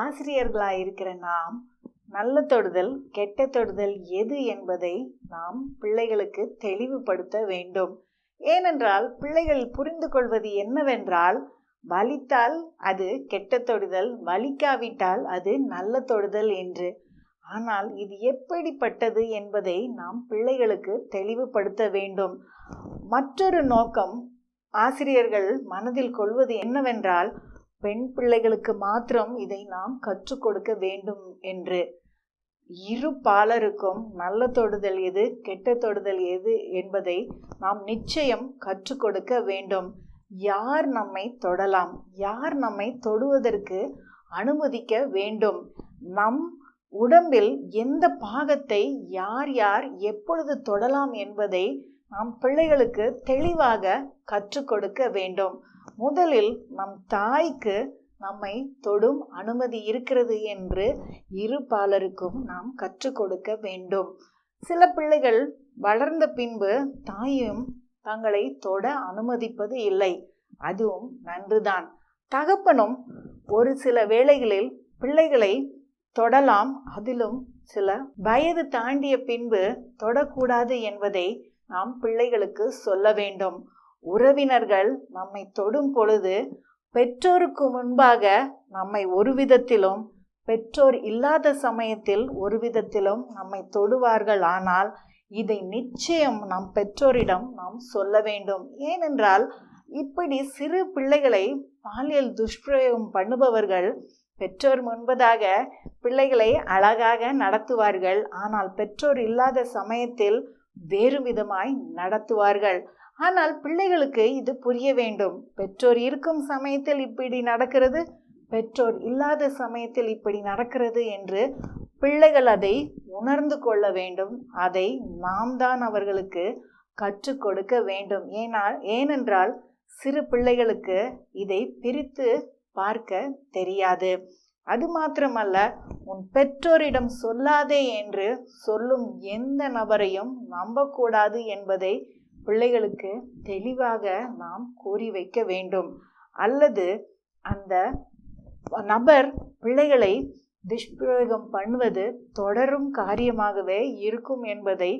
ஆசிரியர்களாக இருக்கிற நாம் நல்ல தொடுதல் கெட்ட தொடுதல் எது என்பதை நாம் பிள்ளைகளுக்கு தெளிவுபடுத்த வேண்டும். ஏனென்றால் பிள்ளைகள் புரிந்து கொள்வது என்னவென்றால் வலித்தால் அது கெட்ட தொடுதல் வலிக்காவிட்டால் அது நல்ல தொடுதல் என்று. ஆனால் இது எப்படிப்பட்டது என்பதை நாம் பிள்ளைகளுக்கு தெளிவுபடுத்த வேண்டும். மற்றொரு நோக்கம் ஆசிரியர்கள் மனதில் கொள்வது என்னவென்றால் பெண் பிள்ளைகளுக்கு மாத்திரம் இதை நாம் கற்றுக் கொடுக்க வேண்டும் என்று. இரு பாலருக்கும் நல்ல தொடுதல் எது கெட்ட தொடுதல் எது என்பதை நாம் நிச்சயம் கற்றுக் கொடுக்க வேண்டும். யார் நம்மை தொடலாம்? யார் நம்மை தொடுவதற்கு அனுமதிக்க வேண்டும்? நம் உடம்பில் எந்த பாகத்தை யார் யார் எப்பொழுது தொடலாம் என்பதை நாம் பிள்ளைகளுக்கு தெளிவாக கற்றுக் கொடுக்க வேண்டும். முதலில் நம் தாய்க்கு நம்மை தொடும் அனுமதி இருக்கிறது என்று இரு பாலருக்கும் நாம் கற்றுக் கொடுக்க வேண்டும். சில பிள்ளைகள் வளர்ந்த பின்பு தாயும் தங்களை தொட அனுமதிப்பது இல்லை. அதுவும் நன்றுதான். தகப்பனும் ஒரு சில வேளைகளில் பிள்ளைகளை தொடலாம். அதிலும் சில வயது தாண்டிய பின்பு தொடக்கூடாது என்பதை நாம் பிள்ளைகளுக்கு சொல்ல வேண்டும். உறவினர்கள் நம்மை தொடும் பொழுது பெற்றோருக்கு முன்பாக நம்மை ஒரு விதத்திலும் பெற்றோர் இல்லாத சமயத்தில் ஒரு விதத்திலும் நம்மை தொடுவார்கள். ஆனால் இதை நிச்சயம் நம் பெற்றோரிடம் நாம் சொல்ல வேண்டும். ஏனென்றால் இப்படி சிறு பிள்ளைகளை பாலியல் துஷ்பிரயோகம் பண்ணுபவர்கள் பெற்றோர் முன்பதாக பிள்ளைகளை அழகாக நடத்துவார்கள். ஆனால் பெற்றோர் இல்லாத சமயத்தில் வேறு விதமாய் நடத்துவார்கள். ஆனால் பிள்ளைகளுக்கு இது புரிய வேண்டும். பெற்றோர் இருக்கும் சமயத்தில் இப்படி நடக்கிறது பெற்றோர் இல்லாத சமயத்தில் இப்படி நடக்கிறது என்று பிள்ளைகள் அதை உணர்ந்து கொள்ள வேண்டும். அதை நாம் தான் அவர்களுக்கு கற்றுக் கொடுக்க வேண்டும். ஏனால் ஏனென்றால் சிறு பிள்ளைகளுக்கு இதை பிரித்து பார்க்க தெரியாது. அது மாத்திரமல்ல உன் பெற்றோரிடம் சொல்லாதே என்று சொல்லும் எந்த நபரையும் நம்பக்கூடாது என்பதை பிள்ளைகளுக்கு தெளிவாக நாம் கூறி வைக்க வேண்டும். அல்லது அந்த நபர் பிள்ளைகளை துஷ்பிரயோகம் பண்ணுவது தொடரும் காரியமாகவே இருக்கும் என்பதை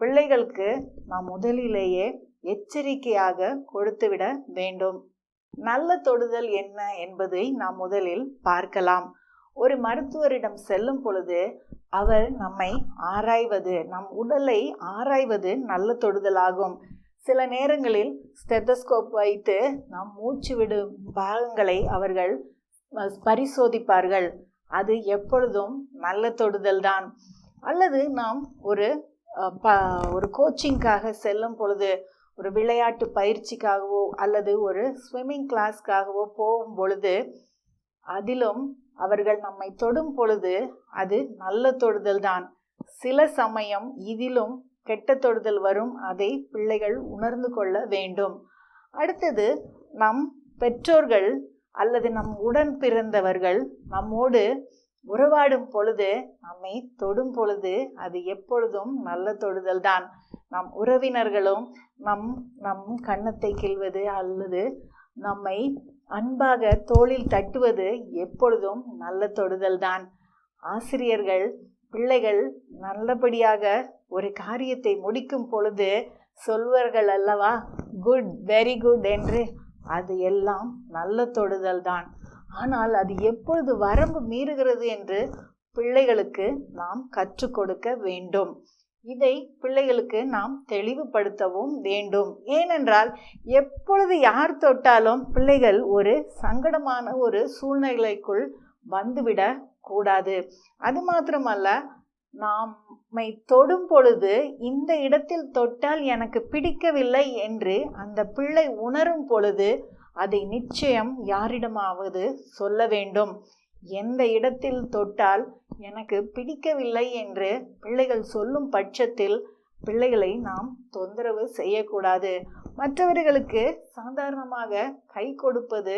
பிள்ளைகளுக்கு நாம் முதலிலேயே எச்சரிக்கையாக கொடுத்துவிட வேண்டும். நல்ல தொடுதல் என்ன என்பதை நாம் முதலில் பார்க்கலாம். ஒரு மருத்துவரிடம் செல்லும் பொழுது அவர் நம்மை ஆராய்வது நம் உடலை ஆராய்வது நல்ல தொடுதலாகும். சில நேரங்களில் ஸ்டெத்தஸ்கோப் வைத்து நாம் மூச்சு விடும் பாகங்களை அவர்கள் பரிசோதிப்பார்கள். அது எப்பொழுதும் நல்ல தொடுதல் தான் அல்லது நாம் ஒரு ப ஒரு கோச்சிங்காக செல்லும் பொழுது ஒரு விளையாட்டு பயிற்சிக்காகவோ அல்லது ஒரு ஸ்விம்மிங் கிளாஸ்க்காகவோ போகும் பொழுது அதிலும் அவர்கள் நம்மை தொடும் பொழுது அது நல்ல தொடுதல் தான் சில சமயம் இதிலும் கெட்ட தொடுதல் வரும் அதை பிள்ளைகள் உணர்ந்து கொள்ள வேண்டும். அடுத்தது நம் பெற்றோர்கள் அல்லது நம் உடன் பிறந்தவர்கள் நம்மோடு உறவாடும் பொழுது நம்மை தொடும் பொழுது அது எப்பொழுதும் நல்ல தொடுதல் தான் நம் உறவினர்களும் நம் நம் கன்னத்தை கிள்வது அல்லது நம்மை அன்பாக தோளில் தட்டுவது எப்பொழுதும் நல்ல தொடுதல் தான் ஆசிரியர்கள் பிள்ளைகள் நல்லபடியாக ஒரு காரியத்தை முடிக்கும் பொழுது சொல்வார்கள் அல்லவா? குட் வெரி குட் என்று. அது எல்லாம் நல்ல தொடுதல் தான் ஆனால் அது எப்பொழுது வரம்பு மீறுகிறது என்று பிள்ளைகளுக்கு நாம் கற்றுக் கொடுக்க வேண்டும். இதை பிள்ளைகளுக்கு நாம் தெளிவுபடுத்தவும் வேண்டும். ஏனென்றால் எப்பொழுது யார் தொட்டாலும் பிள்ளைகள் ஒரு சங்கடமான ஒரு சூழ்நிலைக்குள் வந்துவிட கூடாது. அது மாத்திரமல்ல நாமை தொடும் பொழுது இந்த இடத்தில் தொட்டால் எனக்கு பிடிக்கவில்லை என்று அந்த பிள்ளை உணரும் பொழுது அதை நிச்சயம் யாரிடமாவது சொல்ல வேண்டும். எந்த இடத்தில் தொட்டால் எனக்கு பிடிக்கவில்லை என்று பிள்ளைகள் சொல்லும் பட்சத்தில் பிள்ளைகளை நாம் தொந்தரவு செய்யக்கூடாது. மற்றவர்களுக்கு சாதாரணமாக கை கொடுப்பது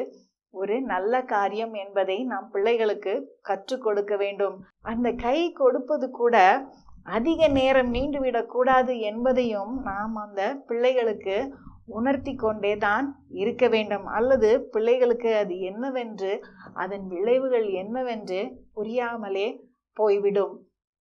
ஒரு நல்ல காரியம் என்பதை நாம் பிள்ளைகளுக்கு கற்றுக் கொடுக்க வேண்டும். அந்த கை கொடுப்பது கூட அதிக நேரம் நீண்டுவிடக்கூடாது என்பதையும் நாம் அந்த பிள்ளைகளுக்கு உணர்த்தி கொண்டே தான் இருக்க வேண்டும். அல்லது பிள்ளைகளுக்கு அது என்னவென்று அதன் விளைவுகள் என்னவென்று புரியாமலே போய்விடும்.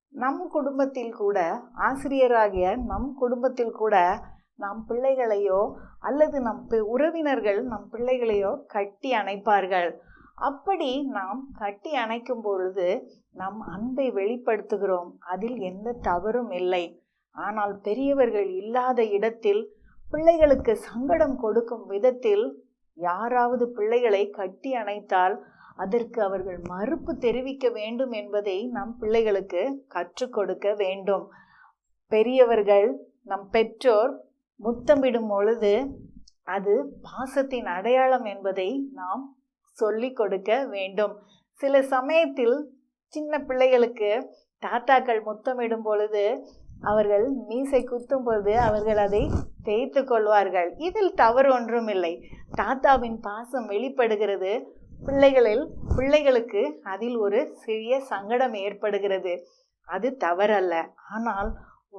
நம் குடும்பத்தில் கூட ஆசிரியராகிய நம் குடும்பத்தில் கூட நம் பிள்ளைகளையோ அல்லது நம் உறவினர்கள் நம் பிள்ளைகளையோ கட்டி அணைப்பார்கள். அப்படி நாம் கட்டி அணைக்கும் பொழுது நம் அன்பை வெளிப்படுத்துகிறோம். அதில் எந்த தவறும் இல்லை. ஆனால் பெரியவர்கள் இல்லாத இடத்தில் பிள்ளைகளுக்கு சங்கடம் கொடுக்கும் விதத்தில் யாராவது பிள்ளைகளை கட்டி அணைத்தால் அதற்கு அவர்கள் மறுப்பு தெரிவிக்க வேண்டும் என்பதை நம் பிள்ளைகளுக்கு கற்றுக் கொடுக்க வேண்டும். பெரியவர்கள் நம் பெற்றோர் முத்தமிடும் பொழுது அது பாசத்தின் அடையாளம் என்பதை நாம் சொல்லிக் கொடுக்க வேண்டும். சில சமயத்தில் சின்ன பிள்ளைகளுக்கு தாத்தாக்கள் முத்தமிடும் பொழுது அவர்கள் மீசை குத்தும் பொழுது அவர்கள் அதை தேய்த்து கொள்வார்கள். இதில் தவறு ஒன்றும் இல்லை தாத்தாவின் பாசம் வெளிப்படுகிறது. பிள்ளைகளில் பிள்ளைகளுக்கு அதில் ஒரு சிறிய சங்கடம் ஏற்படுகிறது. அது தவறல்ல. ஆனால்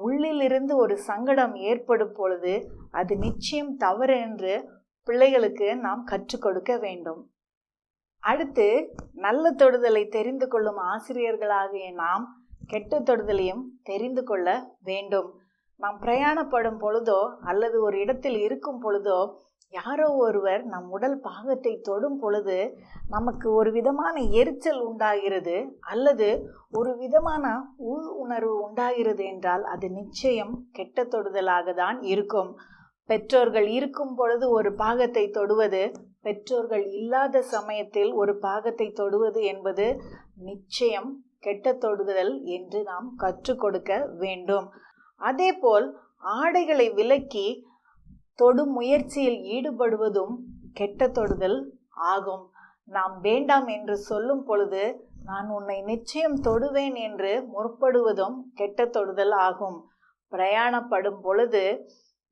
உள்ளிலிருந்து ஒரு சங்கடம் ஏற்படும் பொழுது அது நிச்சயம் தவறு என்று பிள்ளைகளுக்கு நாம் கற்றுக் கொடுக்க வேண்டும். அடுத்து நல்ல தொடுதலை தெரிந்து கொள்ளும் ஆசிரியர்களாகிய நாம் கெட்ட தொடுதலையும் தெரிந்து கொள்ள வேண்டும். நாம் பிரயாணப்படும் பொழுதோ அல்லது ஒரு இடத்தில் இருக்கும் பொழுதோ யாரோ ஒருவர் நம் உடல் பாகத்தை தொடும் பொழுது நமக்கு ஒரு விதமான எரிச்சல் உண்டாகிறது அல்லது ஒரு விதமான உள் உணர்வு உண்டாகிறது என்றால் அது நிச்சயம் கெட்ட தொடுதலாக தான் இருக்கும். பெற்றோர்கள் இருக்கும் பொழுது ஒரு பாகத்தை தொடுவது பெற்றோர்கள் இல்லாத சமயத்தில் ஒரு பாகத்தை தொடுவது என்பது நிச்சயம் கெட்ட தொடுதல் என்று நாம் கற்றுக் கொடுக்க வேண்டும். அதேபோல் ஆடைகளை விலக்கி தொடும் முயற்சியில் ஈடுபடுவதும் கெட்ட தொடுதல் ஆகும். நாம் வேண்டாம் என்று சொல்லும் பொழுது நான் உன்னை நிச்சயம் தொடுவேன் என்று முற்படுவதும் கெட்ட தொடுதல் ஆகும். பிரயாணப்படும் பொழுது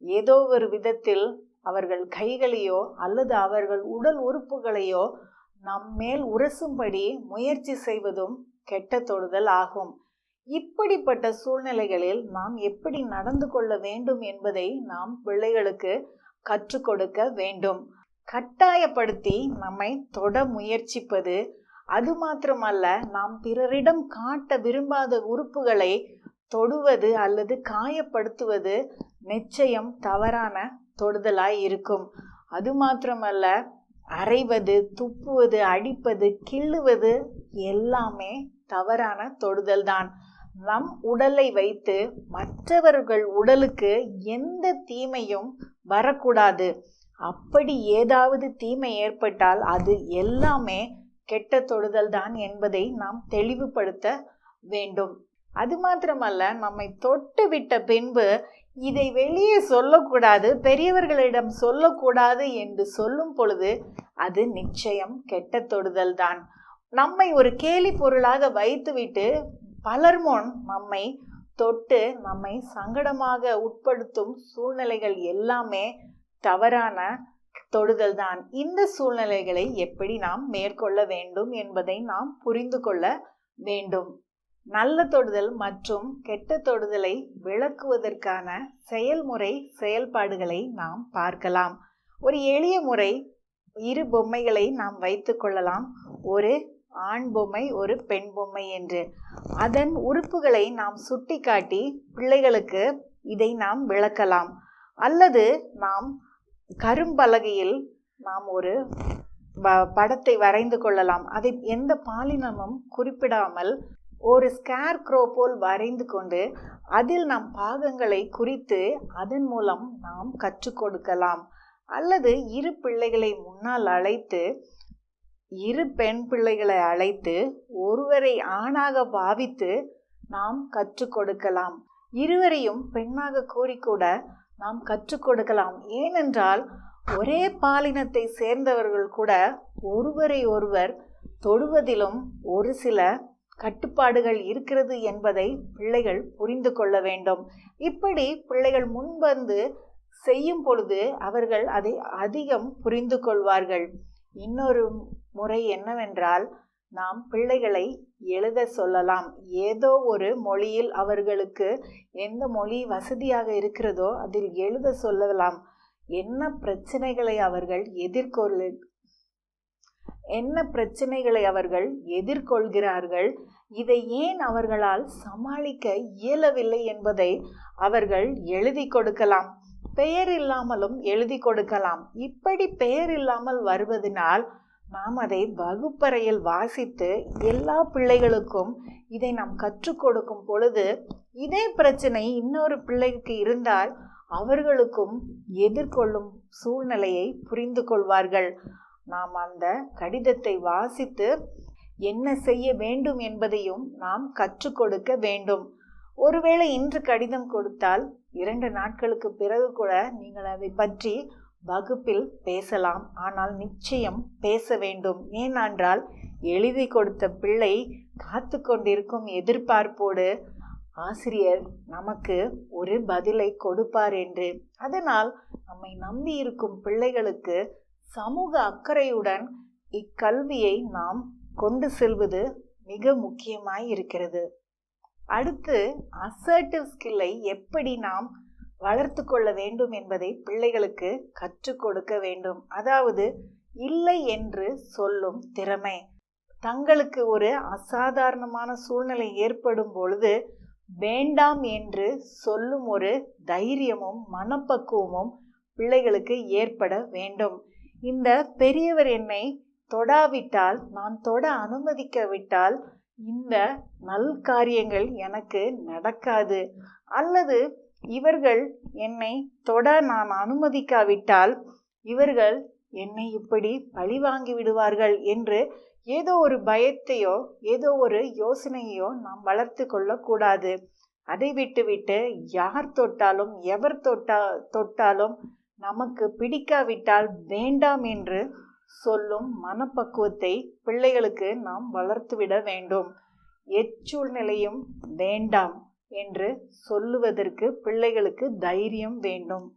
ஏதோ ஒரு விதத்தில் அவர்கள் கைகளையோ அல்லது அவர்கள் உடல் உறுப்புகளையோ நம் மேல் உரசும்படி முயற்சி செய்வதும் கெட்ட தொடுதல் ஆகும். இப்படிப்பட்ட சூழ்நிலைகளில் நாம் எப்படி நடந்து கொள்ள வேண்டும் என்பதை நாம் பிள்ளைகளுக்கு கற்றுக் கொடுக்க வேண்டும். கட்டாயப்படுத்தி நம்மை தொட முயற்சிப்பது அது மாத்திரமல்ல நாம் பிறரிடம் காட்ட விரும்பாத உறுப்புகளை தொடுவது அல்லது காயப்படுத்துவது நிச்சயம் தவறான தொடுதலாய் இருக்கும். அது மாத்திரமல்ல அரைவது துப்புவது அடிப்பது கிள்ளுவது எல்லாமே தவறான தொடுதல் தான் நம் உடலை வைத்து மற்றவர்கள் உடலுக்கு எந்த தீமையும் வரக்கூடாது. அப்படி ஏதாவது தீமை ஏற்பட்டால் அது எல்லாமே கெட்ட தொடுதல் தான் என்பதை நாம் தெளிவுபடுத்த வேண்டும். அது மாத்திரமல்ல நம்மை தொட்டு விட்ட பின்பு இதை வெளியே சொல்லக்கூடாது பெரியவர்களிடம் சொல்லக்கூடாது என்று சொல்லும் பொழுது அது நிச்சயம் கெட்ட தொடுதல் தான் நம்மை ஒரு கேலி பொருளாக வைத்துவிட்டு பலர் முன் நம்மை தொட்டு நம்மை சங்கடமாக உட்படுத்தும் சூழ்நிலைகள் எல்லாமே தவறான தொடுதல் தான் இந்த சூழ்நிலைகளை எப்படி நாம் மேற்கொள்ள வேண்டும் என்பதை நாம் புரிந்து கொள்ள வேண்டும். நல்ல தொடுதல் மற்றும் கெட்ட தொடுதலை விளக்குவதற்கான செயல்முறை செயல்பாடுகளை நாம் பார்க்கலாம். ஒரு எளிய முறை இரு பொம்மைகளை நாம் வைத்து கொள்ளலாம். ஒரு ஆண் பொம்மை ஒரு பெண் பொம்மை என்று. அதன் உறுப்புகளை நாம் சுட்டிக்காட்டி பிள்ளைகளுக்கு இதை நாம் விளக்கலாம். அல்லது நாம் கரும்பலகையில் நாம் ஒரு படத்தை வரைந்து கொள்ளலாம். அதை எந்த பாலினமும் குறிப்பிடாமல் ஒரு ஸ்கேர் க்ரோ போல் வரைந்து கொண்டு அதில் நம் பாகங்களை குறித்து அதன் மூலம் நாம் கற்றுக் கொடுக்கலாம். அல்லது இரு பிள்ளைகளை முன்னால் அழைத்து இரு பெண் பிள்ளைகளை அழைத்து ஒருவரை ஆணாக பாவித்து நாம் கற்றுக் கொடுக்கலாம். இருவரையும் பெண்ணாக கூறிக்கூட நாம் கற்றுக் கொடுக்கலாம். ஏனென்றால் ஒரே பாலினத்தை சேர்ந்தவர்கள் கூட ஒருவரை ஒருவர் தொடுவதிலும் ஒரு சில கட்டுப்பாடுகள் இருக்கிறது என்பதை பிள்ளைகள் புரிந்து கொள்ள வேண்டும். இப்படி பிள்ளைகள் முன்வந்து செய்யும் பொழுது அவர்கள் அதை அதிகம் புரிந்து கொள்வார்கள். இன்னொரு முறை என்னவென்றால் நாம் பிள்ளைகளை எழுத சொல்லலாம். ஏதோ ஒரு மொழியில் அவர்களுக்கு எந்த மொழி வசதியாக இருக்கிறதோ அதில் எழுத சொல்லலாம். என்ன பிரச்சனைகளை அவர்கள் எதிர்கொள்ள என்ன பிரச்சனைகளை அவர்கள் எதிர்கொள்கிறார்கள் இதை ஏன் அவர்களால் சமாளிக்க இயலவில்லை என்பதை அவர்கள் எழுதி கொடுக்கலாம். பெயர் இல்லாமலும் எழுதி கொடுக்கலாம். இப்படி பெயர் இல்லாமல் வருவதனால் நாம் அதை வகுப்பறையில் வாசித்து எல்லா பிள்ளைகளுக்கும் இதை நாம் கற்றுக் கொடுக்கும் பொழுது இதே பிரச்சனை இன்னொரு பிள்ளைக்கு இருந்தால் அவர்களுக்கும் எதிர்கொள்ளும் சூழ்நிலையை புரிந்து கொள்வார்கள். நாம் அந்த கடிதத்தை வாசித்து என்ன செய்ய வேண்டும் என்பதையும் நாம் கற்றுக் கொடுக்க வேண்டும். ஒருவேளை இன்று கடிதம் கொடுத்தால் இரண்டு நாட்களுக்கு பிறகு கூட நீங்கள் அதை பற்றி வகுப்பில் பேசலாம். ஆனால் நிச்சயம் பேச வேண்டும். ஏனென்றால் எழுதி கொடுத்த பிள்ளை காத்து கொண்டிருக்கும் எதிர்பார்ப்போடு ஆசிரியர் நமக்கு ஒரு பதிலை கொடுப்பார் என்று. அதனால் நம்மை நம்பி இருக்கும் பிள்ளைகளுக்கு சமூக அக்கறையுடன் இக்கல்வியை நாம் கொண்டு செல்வது மிக முக்கியமாய் இருக்கிறது. அடுத்து அசர்டிவ் ஸ்கில்லை எப்படி நாம் வளர்த்து கொள்ள வேண்டும் என்பதை பிள்ளைகளுக்கு கற்றுக் கொடுக்க வேண்டும். அதாவது இல்லை என்று சொல்லும் திறமை. தங்களுக்கு ஒரு அசாதாரணமான சூழ்நிலை ஏற்படும் பொழுது வேண்டாம் என்று சொல்லும் ஒரு தைரியமும் மனப்பக்குவமும் பிள்ளைகளுக்கு ஏற்பட வேண்டும். இந்த பெரியவர் என்னை தொடாவிட்டால் நான் தொட அனுமதிக்கவிட்டால் இந்த நல் காரியங்கள் எனக்கு நடக்காது. அல்லது இவர்கள் என்னை தொட நான் அனுமதிக்காவிட்டால் இவர்கள் என்னை இப்படி பழி வாங்கி விடுவார்கள் என்று ஏதோ ஒரு பயத்தையோ ஏதோ ஒரு யோசனையோ நாம் வளர்த்து கொள்ளக்கூடாது. அதை விட்டுவிட்டு யார் தொட்டாலும் எவர் தொட்டா தொட்டாலும் நமக்கு பிடிக்காவிட்டால் வேண்டாம் என்று சொல்லும் மனப்பக்குவத்தை பிள்ளைகளுக்கு நாம் வளர்த்துவிட வேண்டும். எச்சூழ்நிலையும் வேண்டாம் என்று சொல்லுவதற்கு பிள்ளைகளுக்கு தைரியம் வேண்டும்.